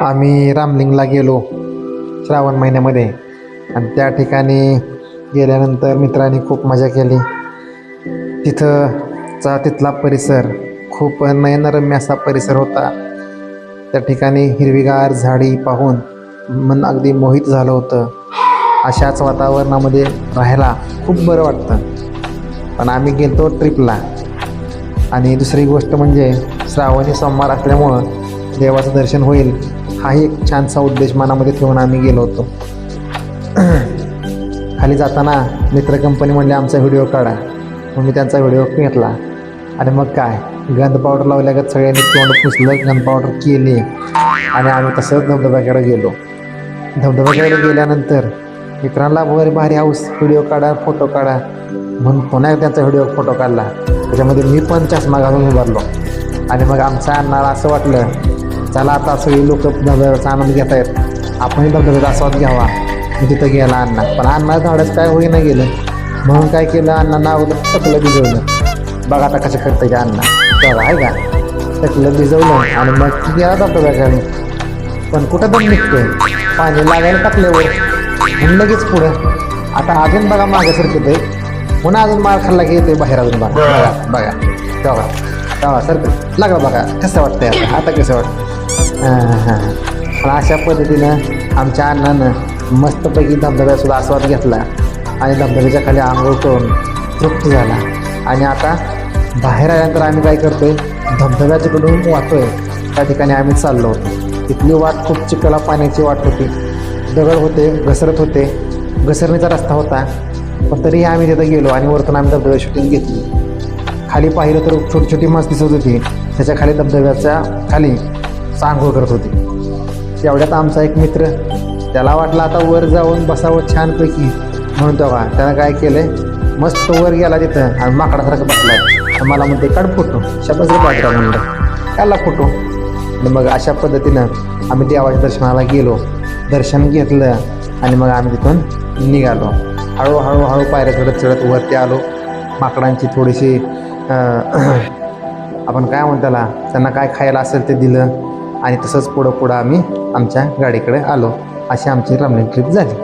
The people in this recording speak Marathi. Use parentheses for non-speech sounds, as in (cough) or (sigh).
आम्ही रामलिंगला गेलो श्रावण महिन्यामध्ये. आणि त्या ठिकाणी गेल्यानंतर मित्रांनी खूप मजा केली. तिथंचा तिथला परिसर खूप नयनरम्य असा परिसर होता. त्या ठिकाणी हिरवीगार झाडी पाहून मन अगदी मोहित झालं होतं. अशाच वातावरणामध्ये राहायला खूप बरं वाटतं. पण आम्ही गेलो ट्रिपला. आणि दुसरी गोष्ट म्हणजे श्रावणी सोमवार असल्यामुळं देवाचं दर्शन होईल. हाही एक छानसा उद्देश मनामध्ये ठेवून आम्ही गेलो होतो. (clears throat) खाली जाताना मित्र कंपनी म्हणले आमचा व्हिडिओ काढा. मग मी त्यांचा व्हिडिओ घेतला. आणि मग काय? गंध पावडर लावल्यागत सगळ्यांनी तोंड पुसलं गंध पावडर केली. आणि आम्ही तसंच धबधब्याकडे गेलो. धबधब्याकडे गेल्यानंतर मित्रांना वगैरे भारी हाऊस व्हिडिओ काढा फोटो काढा. म्हणून पुन्हा त्यांचा व्हिडिओ फोटो काढला. त्याच्यामध्ये मी पण चष्मा घालून उभारलो. आणि मग आमचा अण्णाला असं वाटलं चला आता सगळी लोक धबधब्याचा आनंद घेत आहेत आपणही धबधब्याचा आस्वाद घ्यावा. मी तिथं गेला अण्णा. पण अण्णा धाडस काय होईना गेलं. म्हणून काय केलं अण्णांना अगोदर टकलं भिजवलं. बघा आता कसं करतं का अण्णा. तेव्हा आहे का? टकलं भिजवलं आणि मग गेला धबधब्याकडे. पण कुठं दम निघतोय? पाणी लागायला टाकल्यावर. आणि लगेच पुढं. आता अजून बघा मागं सरकत आहे पुन्हा अजून मार खाल्ला की येते बाहेर अजून बघा. बघा बघा. तेव्हा. तेव्हा सरकत लागलं बघा कसं वाटतंय आता? आता कसं वाटतं हां हां पण अशा पद्धतीनं आमच्या अण्णानं मस्तपैकी धबधब्यासुद्धा आस्वाद घेतला आणि धबधब्याच्या खाली आंघोळ करून तृप्त झाला. आणि आता बाहेर आल्यानंतर आम्ही काय करतोय धबधब्याच्याकडून वाहतोय. त्या ठिकाणी आम्ही चाललो होतो. तिथली वाट खूप चिखला पाण्याची वाट होती. दगड होते घसरत होते. घसरणीचा रस्ता होता. पण तरीही आम्ही तिथं गेलो आणि वरतून आम्ही धबधब्या शूटिंग घेतली. खाली पाहिलं तर छोटी छोटी मस्त दिसत होती. त्याच्याखाली धबधब्याच्या खाली चांगोळ करत होती. तेवढ्यात आमचा एक मित्र त्याला वाटलं आता वर जाऊन बसावं छानपैकी. म्हणून तेव्हा त्यानं काय केलं मस्त वर गेला तिथं आणि माकडासारखं बसलाय. तर मला म्हणते काढ फोटो. शब्द पाहिजे म्हणलं. काढला फोटो. आणि मग अशा पद्धतीनं आम्ही देवाच्या दर्शनाला गेलो. दर्शन घेतलं आणि मग आम्ही तिथून निघालो. हळूहळू हळू पायऱ्या चढत चढत वरती आलो. माकडांची थोडीशी (clears throat) आपण काय म्हणतो त्याला? त्यांना काय खायला असेल ते दिलं. आणि तसंच पुढं पुढं आम्ही आमच्या गाडीकडे आलो. अशी आमची रमणीक ट्रिप झाली.